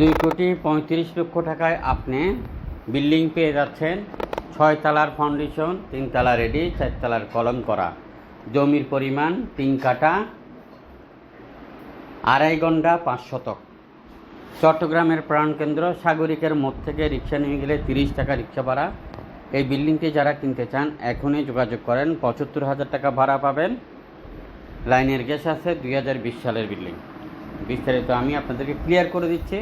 দুই কোটি পঁয়ত্রিশ লক্ষ টাকায় আপনি বিল্ডিং পেয়ে যাচ্ছেন। ছয় তালার ফাউন্ডেশন তিন তালা রেডি চার তালার কলম করা। জমির পরিমাণ তিন কাটা আড়াই ঘণ্টা পাঁচ শতক। চট্টগ্রামের প্রাণকেন্দ্র সাগরিকের মোড় থেকে রিক্সা নিয়ে গেলে তিরিশ টাকা রিক্সা ভাড়া। এই বিল্ডিংটি যারা কিনতে চান, এখনই যোগাযোগ করেন। পঁচাত্তর হাজার টাকা ভাড়া পাবেন। লাইনের গ্যাস আছে দুই হাজার বিশ সালের বিল্ডিং। বিস্তারিত আমি আপনাদেরকে ক্লিয়ার করে দিচ্ছি।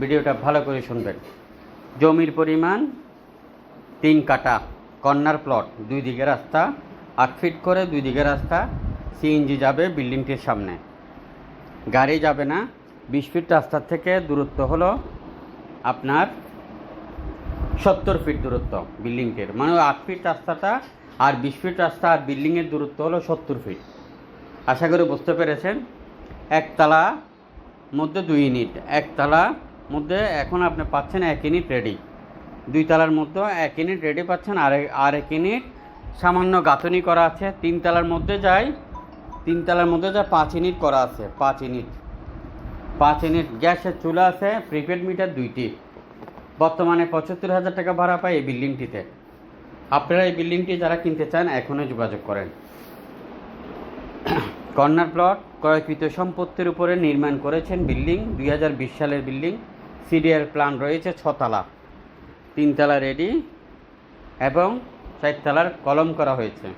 ভিডিওটা ভালো করে শুনবেন। জমির পরিমাণ তিন কাটা কর্নার প্লট দুই দিকে রাস্তা, আট ফিট করে দুই দিকে রাস্তা সিএনজি যাবে বিল্ডিংটির সামনে। গাড়ি যাবে না, বিশ ফিট রাস্তার থেকে দূরত্ব হলো আপনার সত্তর ফিট দূরত্ব বিল্ডিংটির। মানে আট ফিট রাস্তাটা আর বিশ ফিট রাস্তা আর বিল্ডিংয়ের দূরত্ব হলো সত্তর ফিট আশা করি বুঝতে পেরেছেন? একতলা মধ্যে দুই ইউনিট একতলা মধ্যে এখন আপনি পাচ্ছেন এক ইউনিট রেডি। দুই তলার মধ্যে এক ইউনিট রেডি পাচ্ছেন, আর আর এক ইউনিট সামান্য গাঁথনি করা আছে। তিন তলার মধ্যে যায় তিন তলার মধ্যে যায় পাঁচ ইউনিট করা আছে, পাঁচ ইউনিট। পাঁচ ইউনিট গ্যাসের চুলা আছে, প্রিপেড মিটার দুইটি। বর্তমানে পঁচাত্তর হাজার টাকা ভাড়া পায় এই বিল্ডিংটিতে। আপনারা এই বিল্ডিংটি যারা কিনতে চান, এখনই যোগাযোগ করেন। কর্নার প্লট ক্রয়কৃত সম্পত্তির উপরে নির্মাণ করেছেন বিল্ডিং, দুই হাজার বিশ সালের বিল্ডিং। সিরিয়াল প্ল্যান রয়েছে, ছতলা। তিনতলা রেডি এবং চারতলার কলম করা হয়েছে।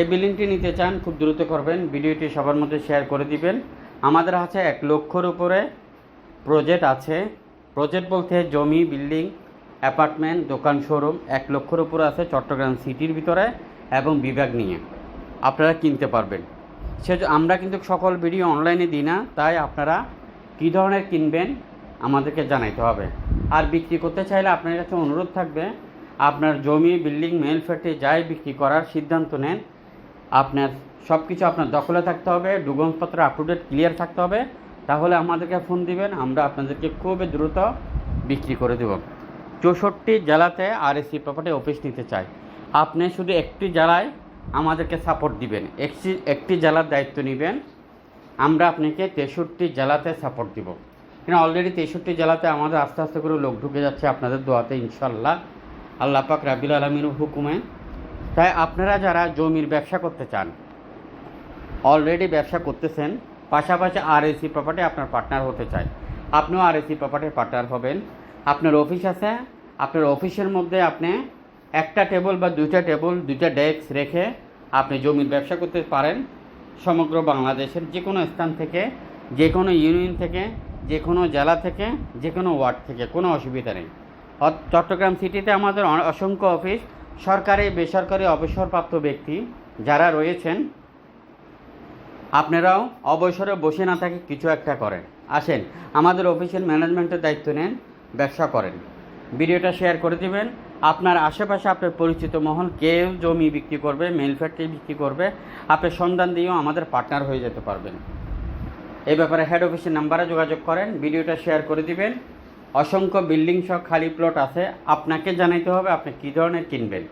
এই বিল্ডিংটি নিতে চান খুব দ্রুত করবেন, ভিডিওটি সবার মধ্যে শেয়ার করে দিবেন। আমাদের আছে এক লক্ষর উপরে প্রজেক্ট আছে। প্রজেক্ট বলতে জমি, বিল্ডিং অ্যাপার্টমেন্ট দোকান শোরুম এক লক্ষর উপরে আছে চট্টগ্রাম সিটির ভিতরে এবং বিভাগ নিয়ে। আপনারা কিনতে পারবেন। সে আমরা কিন্তু সকল ভিডিও অনলাইনে দিই না, তাই আপনারা কী ধরনের কিনবেন আমাদেরকে জানাইতে হবে। আর বিক্রি করতে চাইলে আপনার কাছে অনুরোধ থাকবে, আপনার জমি, বিল্ডিং মেল ফ্যাক্টরি যাই বিক্রি করার সিদ্ধান্ত নেন। আপনার সব কিছু আপনার দখলে থাকতে হবে ডকুমেন্টসপত্র আপ টু ডেট ক্লিয়ার থাকতে হবে। তাহলে আমাদেরকে ফোন দিবেন, আমরা আপনাদেরকে খুবই দ্রুত বিক্রি করে দেব। চৌষট্টি জেলাতে আর এসি প্রপার্টি অফিস নিতে চাই। আপনি শুধু একটি জেলায় আমাদেরকে সাপোর্ট দিবেন। একটি একটি জেলার দায়িত্ব নেবেন। আমরা আপনাকে তেষট্টি জেলাতে সাপোর্ট দিব। কেন অলরেডি তেষট্টি জেলাতে আমাদের আস্তে আস্তে করে লোক ঢুকে যাচ্ছে আপনাদের দোয়াতে ইনশাল্লাহ আল্লাহ পাক রাবিল আলমীর হুকুমে। তাই আপনারা যারা জমির ব্যবসা করতে চান অলরেডি ব্যবসা করতেছেন, পাশাপাশি আর এসি প্রপার্টি আপনার পার্টনার হতে চায়। আপনিও আর এসি প্রপার্টির পার্টনার হবেন। আপনার অফিস আছে, আপনার অফিসের মধ্যে আপনি একটা টেবল বা দুইটা টেবল দুইটা ডেস্ক রেখে আপনি জমির ব্যবসা করতে পারেন। সমগ্র বাংলাদেশের যে কোনো স্থান থেকে যে কোনো ইউনিয়ন থেকে যে কোনো জেলা থেকে, যে কোনো ওয়ার্ড থেকে, কোনো অসুবিধা নেই। চট্টগ্রাম সিটিতে আমাদের অসংখ্য অফিস, সরকারি, বেসরকারি অবসরপ্রাপ্ত ব্যক্তি যারা রয়েছেন, আপনারাও অবসরে বসে না থাকে কিছু একটা করেন। আসেন, আমাদের অফিসের ম্যানেজমেন্টের দায়িত্ব নেন, ব্যবসা করেন। ভিডিওটা শেয়ার করে দিবেন। আপনার আশেপাশে আপনার পরিচিত মহল, কেউ জমি বিক্রি করবে, মেল ফ্যাক্টরি বিক্রি করবে আপনি সন্ধান দিয়েও আমাদের পার্টনার হয়ে যেতে পারবেন। এই ব্যাপারে হেড অফিসের নাম্বারে যোগাযোগ করেন ভিডিওটা শেয়ার করে দিবেন। অসংখ্য বিল্ডিং সহ খালি প্লট আছে। আপনাকে জানাইতে হবে আপনি কী ধরনের কিনবেন।